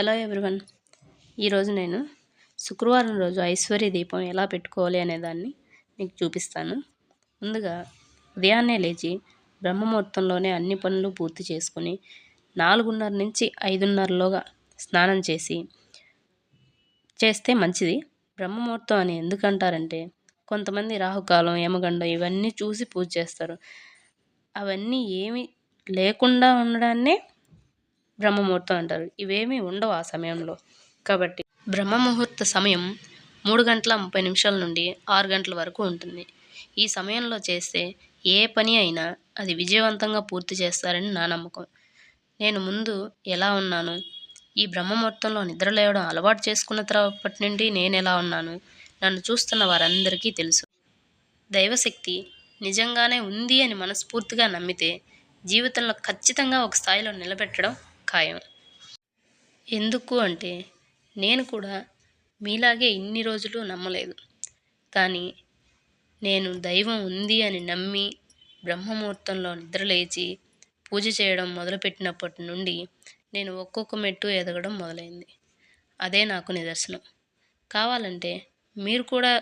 Hello everyone. ఈరోజు నేను శుక్రవారం రోజు ఐశ్వర్య దీపం ఎలా పెట్టుకోవాలి అనే దాన్ని మీకు చూపిస్తాను. ముందుగా ఉదయాన్నే లేచి బ్రహ్మముహూర్తంలోనే అన్ని పనులు పూర్తి చేసుకుని నాలుగున్నర నుంచి ఐదున్నరలోగా స్నానం చేసి చేస్తే మంచిది. బ్రహ్మముహూర్తం అని ఎందుకంటారంటే కొంతమంది రాహుకాలం యమగండం ఇవన్నీ చూసి పూజ చేస్తారు. అవన్నీ ఏమి లేకుండా ఉండడాన్నే బ్రహ్మముహూర్తం అంటారు. ఇవేమీ ఉండవు ఆ సమయంలో. కాబట్టి బ్రహ్మముహూర్త సమయం మూడు గంటల ముప్పై నిమిషాల నుండి ఆరు గంటల వరకు ఉంటుంది. ఈ సమయంలో చేస్తే ఏ పని అయినా అది విజయవంతంగా పూర్తి చేస్తారని నా నమ్మకం. నేను ముందు ఎలా ఉన్నాను? ఈ బ్రహ్మముహూర్తంలో నిద్రలేవడం అలవాటు చేసుకున్న తర్వాతప్పటి నుండి నేను ఎలా ఉన్నాను? నన్ను చూస్తున్న వారందరికీ తెలుసు. దైవశక్తి నిజంగానే ఉంది అని మనస్ఫూర్తిగా నమ్మితే జీవితంలో ఖచ్చితంగా ఒక స్థాయిలో నిలబెట్టడం ఖాయం ఎందుకు అంటే నేను కూడా మీలాగే ఇన్ని రోజులు నమ్మలేదు. కానీ నేను దైవం ఉంది అని నమ్మి బ్రహ్మముహూర్తంలో నిద్రలేచి పూజ చేయడం మొదలుపెట్టినప్పటి నుండి నేను ఒక్కొక్క మెట్టు ఎదగడం మొదలైంది. అదే నాకు నిదర్శనం. కావాలంటే మీరు కూడా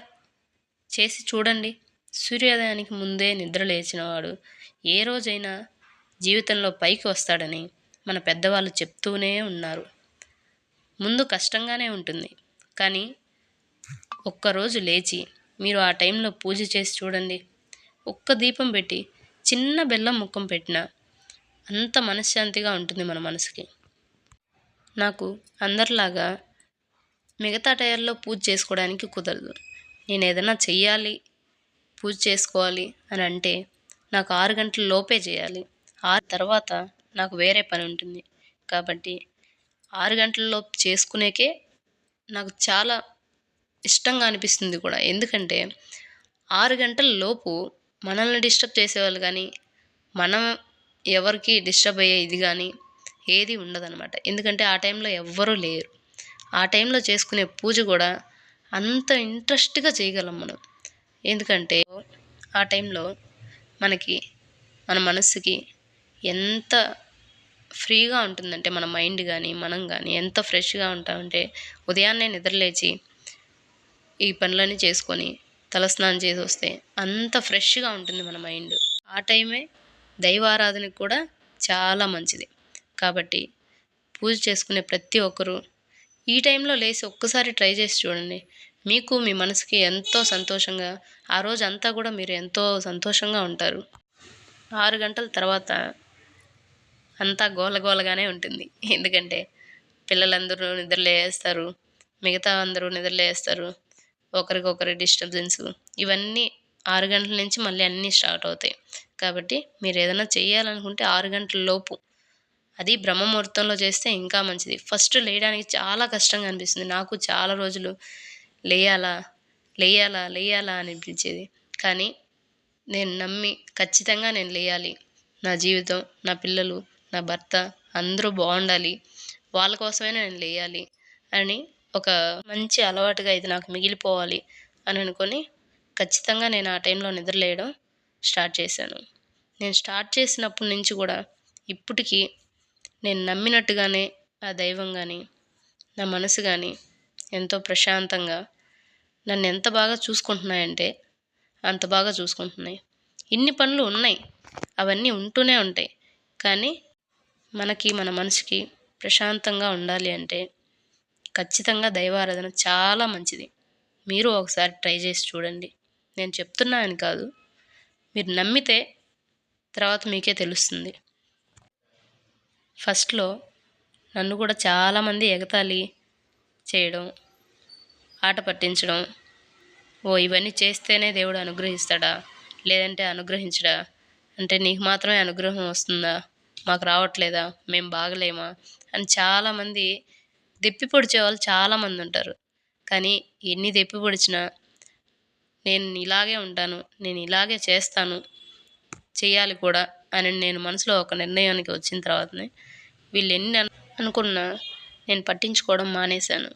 చేసి చూడండి. సూర్యోదయానికి ముందే నిద్ర లేచినవాడు ఏ రోజైనా జీవితంలో పైకి వస్తాడని మన పెద్దవాళ్ళు చెప్తూనే ఉన్నారు. ముందు కష్టంగానే ఉంటుంది. కానీ ఒక్కరోజు లేచి మీరు ఆ టైంలో పూజ చేసి చూడండి. ఒక్క దీపం పెట్టి చిన్న బెల్లం ముఖం పెట్టినా అంత మనశ్శాంతిగా ఉంటుంది మన మనసుకి. నాకు అందరిలాగా మిగతా టైర్లో పూజ చేసుకోవడానికి కుదరదు. నేను ఏదైనా చెయ్యాలి పూజ చేసుకోవాలి అని అంటే నాకు ఆరు గంటల లోపే చేయాలి. ఆ తర్వాత నాకు వేరే పని ఉంటుంది. కాబట్టి ఆరు గంటల్లో చేసుకునేకే నాకు చాలా ఇష్టంగా అనిపిస్తుంది కూడా. ఎందుకంటే ఆరు గంటల లోపు మనల్ని డిస్టర్బ్ చేసేవాళ్ళు కానీ మనం ఎవరికి డిస్టర్బ్ అయ్యే ఇది కానీ ఏది ఉండదనమాట ఎందుకంటే ఆ టైంలో ఎవ్వరూ లేరు. ఆ టైంలో చేసుకునే పూజ కూడా అంత ఇంట్రెస్ట్గా చేయగలం మనం. ఎందుకంటే ఆ టైంలో మనకి మన మనసుకి ఎంత ఫ్రీగా ఉంటుందంటే మన మైండ్ కానీ మనం కానీ ఎంత ఫ్రెష్గా ఉంటామంటే ఉదయాన్నే నిద్రలేచి ఈ పనులన్నీ చేసుకొని తలస్నానం చేసి వస్తే అంత ఫ్రెష్గా ఉంటుంది మన మైండ్. ఆ టైమే దైవారాధనకు కూడా చాలా మంచిది. కాబట్టి పూజ చేసుకునే ప్రతి ఒక్కరూ ఈ టైంలో లేచి ఒక్కసారి ట్రై చేసి చూడండి. మీకు మీ మనసుకి ఎంతో సంతోషంగా ఆ రోజు అంతా కూడా మీరు ఎంతో సంతోషంగా ఉంటారు. ఆరు గంటల తర్వాత అంతా గోలగోలగానే ఉంటుంది. ఎందుకంటే పిల్లలందరూ నిద్రలేస్తారు మిగతా అందరూ నిద్రలేస్తారు ఒకరికొకరి డిస్టర్బెన్స్. ఇవన్నీ ఆరు గంటల నుంచి మళ్ళీ అన్నీ స్టార్ట్ అవుతాయి. కాబట్టి మీరు ఏదైనా చేయాలనుకుంటే ఆరు గంటల లోపు. అది బ్రహ్మముహూర్తంలో చేస్తే ఇంకా మంచిది. ఫస్ట్ లేయడానికి చాలా కష్టంగా అనిపిస్తుంది. నాకు చాలా రోజులు లేయాలా లేయాలా లేయాలా అనిపించేది. కానీ నేను నమ్మి ఖచ్చితంగా నేను లేయాలి. నా జీవితం నా పిల్లలు నా భర్త అందరూ బాగుండాలి వాళ్ళ కోసమైనా నేను లేయాలి అని ఒక మంచి అలవాటుగా ఇది నాకు మిగిలిపోవాలి అని అనుకొని ఖచ్చితంగా నేను ఆ టైంలో నిద్రలేయడం స్టార్ట్ చేశాను. నేను స్టార్ట్ చేసినప్పటి నుంచి కూడా ఇప్పటికీ నేను నమ్మినట్టుగానే ఆ దైవం కానీ నా మనసు కానీ ఎంతో ప్రశాంతంగా నన్ను ఎంత బాగా చూసుకుంటున్నాయంటే అంత బాగా చూసుకుంటున్నాయి. ఇన్ని పనులు ఉన్నాయి అవన్నీ ఉంటూనే ఉంటాయి. కానీ మనకి మన మనసుకి ప్రశాంతంగా ఉండాలి అంటే ఖచ్చితంగా దైవారాధన చాలా మంచిది. మీరు ఒకసారి ట్రై చేసి చూడండి. నేను చెప్తున్నా అని కాదు. మీరు నమ్మితే తర్వాత మీకే తెలుస్తుంది. ఫస్ట్లో నన్ను కూడా చాలామంది ఎగతాళి చేయడం ఆట పట్టించడం ఓ ఇవన్నీ చేస్తేనే దేవుడు అనుగ్రహిస్తాడా? లేదంటే అనుగ్రహించడా? అంటే నీకు మాత్రమే అనుగ్రహం వస్తుందా? మాకు రావట్లేదా? మేము బాగలేమా? అని చాలామంది దెప్పి పొడిచే వాళ్ళు చాలామంది ఉంటారు. కానీ ఎన్ని దెప్పి పొడిచినా నేను ఇలాగే ఉంటాను నేను ఇలాగే చేస్తాను చేయాలి కూడా అని నేను మనసులో ఒక నిర్ణయానికి వచ్చిన తర్వాతనే వీళ్ళు ఎన్ని అనుకున్నా నేను పట్టించుకోవడం మానేశాను.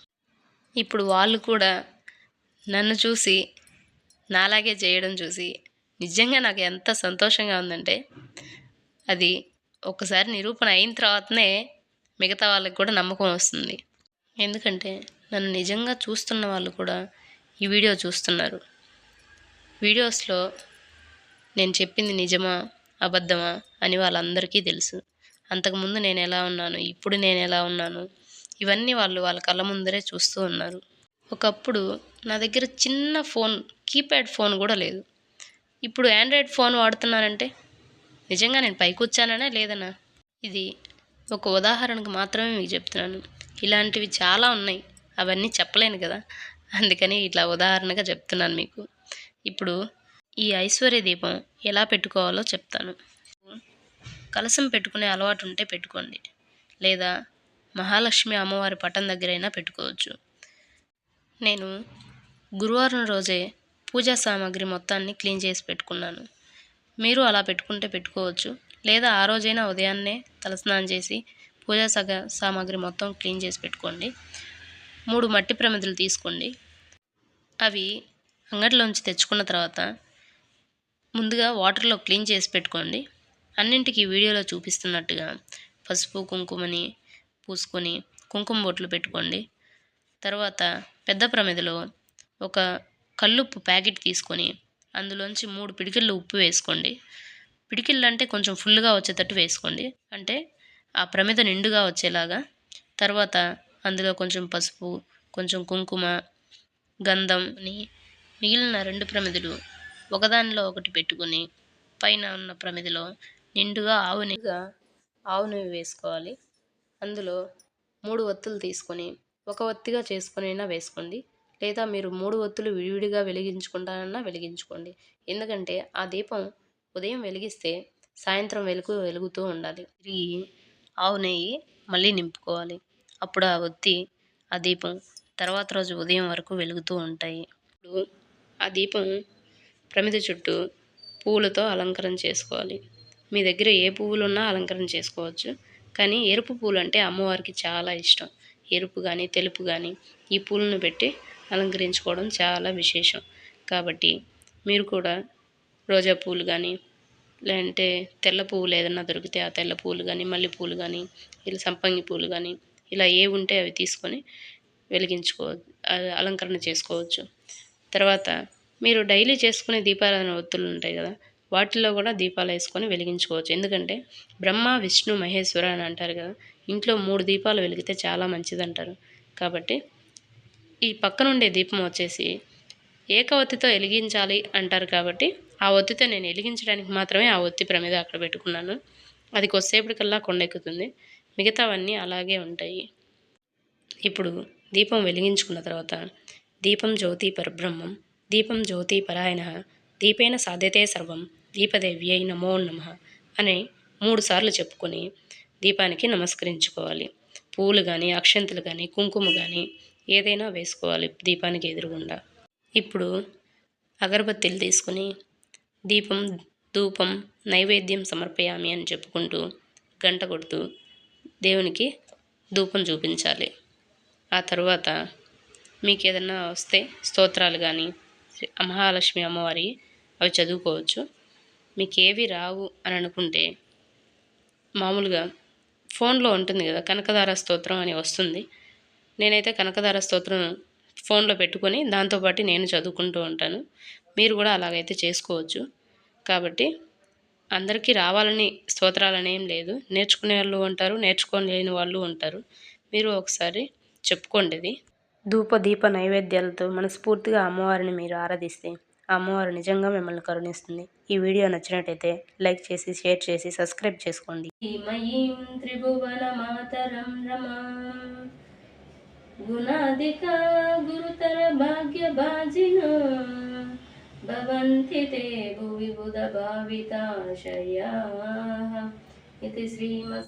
ఇప్పుడు వాళ్ళు కూడా నన్ను చూసి నాలాగే చేయడం చూసి నిజంగా నాకు ఎంత సంతోషంగా ఉందంటే అది ఒకసారి నిరూపణ అయిన తర్వాతనే మిగతా వాళ్ళకి కూడా నమ్మకం వస్తుంది. ఎందుకంటే నన్ను నిజంగా చూస్తున్న వాళ్ళు కూడా ఈ వీడియో చూస్తున్నారు. వీడియోస్లో నేను చెప్పింది నిజమా అబద్ధమా అని వాళ్ళందరికీ తెలుసు. అంతకుముందు నేను ఎలా ఉన్నాను ఇప్పుడు నేను ఎలా ఉన్నాను ఇవన్నీ వాళ్ళు వాళ్ళ కళ్ళ ముందరే చూస్తూ ఉన్నారు. ఒకప్పుడు నా దగ్గర చిన్న ఫోన్ కీప్యాడ్ ఫోన్ కూడా లేదు. ఇప్పుడు ఆండ్రాయిడ్ ఫోన్ వాడుతున్నానంటే నిజంగా నేను పైకి వచ్చాననే లేదనా? ఇది ఒక ఉదాహరణకు మాత్రమే మీకు చెప్తున్నాను. ఇలాంటివి చాలా ఉన్నాయి. అవన్నీ చెప్పలేను కదా. అందుకని ఇట్లా ఉదాహరణగా చెప్తున్నాను మీకు. ఇప్పుడు ఈ ఐశ్వర్య దీపం ఎలా పెట్టుకోవాలో చెప్తాను. కలసం పెట్టుకునే అలవాటు ఉంటే పెట్టుకోండి. లేదా మహాలక్ష్మి అమ్మవారి పటం దగ్గరైనా పెట్టుకోవచ్చు. నేను గురువారం రోజే పూజా సామాగ్రి మొత్తాన్ని క్లీన్ చేసి పెట్టుకున్నాను. మీరు అలా పెట్టుకుంటే పెట్టుకోవచ్చు. లేదా ఆ రోజైనా ఉదయాన్నే తలస్నానం చేసి పూజా సగ సామాగ్రి మొత్తం క్లీన్ చేసి పెట్టుకోండి. మూడు మట్టి ప్రమిదలు తీసుకోండి. అవి అంగడిలోంచి తెచ్చుకున్న తర్వాత ముందుగా వాటర్లో క్లీన్ చేసి పెట్టుకోండి. అన్నింటికి వీడియోలో చూపిస్తున్నట్టుగా పసుపు కుంకుమని పూసుకొని కుంకుమ బొట్లు పెట్టుకోండి. తర్వాత పెద్ద ప్రమిదలో ఒక కల్లుప్పు ప్యాకెట్ తీసుకొని అందులోంచి మూడు పిడికిళ్ళు ఉప్పు వేసుకోండి. పిడికిళ్ళు అంటే కొంచెం ఫుల్గా వచ్చేటట్టు వేసుకోండి. అంటే ఆ ప్రమిద నిండుగా వచ్చేలాగా. తర్వాత అందులో కొంచెం పసుపు కొంచెం కుంకుమ గంధంని మిగిలిన రెండు ప్రమిదలు ఒకదానిలో ఒకటి పెట్టుకుని పైన ఉన్న ప్రమిదలో నిండుగా ఆవు నెయ్యిగా ఆవు నెయ్యి వేసుకోవాలి. అందులో మూడు ఒత్తులు తీసుకొని ఒక ఒత్తిగా చేసుకునైనా వేసుకోండి. లేదా మీరు మూడు ఒత్తులు విడివిడిగా వెలిగించుకుంటానన్నా వెలిగించుకోండి. ఎందుకంటే ఆ దీపం ఉదయం వెలిగిస్తే సాయంత్రం వెలుగు వెలుగుతూ ఉండాలి. తిరిగి ఆవు నెయ్యి మళ్ళీ నింపుకోవాలి. అప్పుడు ఆ ఒత్తి ఆ దీపం తర్వాత రోజు ఉదయం వరకు వెలుగుతూ ఉంటాయి. ఇప్పుడు ఆ దీపం ప్రమిద చుట్టూ పువ్వులతో అలంకరణ చేసుకోవాలి. మీ దగ్గర ఏ పువ్వులు ఉన్నా అలంకరణ చేసుకోవచ్చు. కానీ ఎరుపు పూలు అంటే అమ్మవారికి చాలా ఇష్టం. ఎరుపు కానీ తెలుపు కానీ ఈ పూలను పెట్టి అలంకరించుకోవడం చాలా విశేషం. కాబట్టి మీరు కూడా రోజా పూలు కానీ లేదంటే తెల్ల పువ్వులు ఏదైనా దొరికితే ఆ తెల్ల పూలు కానీ మల్లె పూలు కానీ ఇలా సంపంగి పూలు కానీ ఇలా ఏ ఉంటే అవి తీసుకొని వెలిగించుకో అలంకరణ చేసుకోవచ్చు. తర్వాత మీరు డైలీ చేసుకునే దీపారాధన ఒత్తులు ఉంటాయి కదా వాటిల్లో కూడా దీపాలు వేసుకొని వెలిగించుకోవచ్చు. ఎందుకంటే బ్రహ్మ విష్ణు మహేశ్వర అని అంటారు కదా ఇంట్లో మూడు దీపాలు వెలిగితే చాలా మంచిది అంటారు కాబట్టి ఈ పక్కనుండే దీపం వచ్చేసి ఏక ఒత్తితో వెలిగించాలి అంటారు కాబట్టి ఆ ఒత్తితో నేను వెలిగించడానికి మాత్రమే ఆ ఒత్తి ప్రమిద అక్కడ పెట్టుకున్నాను. అది కొద్దిసేపటికల్లా కొండెక్కుతుంది. మిగతావన్నీ అలాగే ఉంటాయి. ఇప్పుడు దీపం వెలిగించుకున్న తర్వాత దీపం జ్యోతి పరబ్రహ్మం దీపం జ్యోతి పరాయణ దీపేన సాధ్యతే సర్వం దీపదేవ్యై నమో నమ అని మూడు సార్లు చెప్పుకొని దీపానికి నమస్కరించుకోవాలి. పూలు కానీ అక్షంతలు కానీ కుంకుమ కానీ ఏదైనా వేసుకోవాలి దీపానికి ఎదురుగుండా. ఇప్పుడు అగరబత్తీలు తీసుకొని దీపం ధూపం నైవేద్యం సమర్పయామి అని చెప్పుకుంటూ గంట కొడుతూ దేవునికి ధూపం చూపించాలి. ఆ తర్వాత మీకు ఏదన్నా వస్తే స్తోత్రాలు కానీ మహాలక్ష్మి అమ్మవారి అవి చదువుకోవచ్చు. మీకు ఏవి రావు అని అనుకుంటే మామూలుగా ఫోన్లో ఉంటుంది కదా కనకదార స్తోత్రం అని వస్తుంది. నేనైతే కనకదార స్తోత్రం ఫోన్లో పెట్టుకొని దాంతోపాటు నేను చదువుకుంటూ ఉంటాను. మీరు కూడా అలాగైతే చేసుకోవచ్చు. కాబట్టి అందరికీ రావాలని స్తోత్రాలని లేదు. నేర్చుకునే వాళ్ళు ఉంటారు నేర్చుకోలేని వాళ్ళు ఉంటారు. మీరు ఒకసారి చెప్పుకోండి ఇది. ధూప దీప నైవేద్యాలతో మనస్ఫూర్తిగా అమ్మవారిని మీరు ఆరాధిస్తే ఆ అమ్మవారు నిజంగా మిమ్మల్ని కరుణిస్తుంది. ఈ వీడియో నచ్చినట్టయితే లైక్ చేసి షేర్ చేసి సబ్స్క్రైబ్ చేసుకోండి. गुना दिखा गुरुतर भाग्यभाजिन भवन्ति ते भुवि बुधभाविताशयाः इति श्रीमत्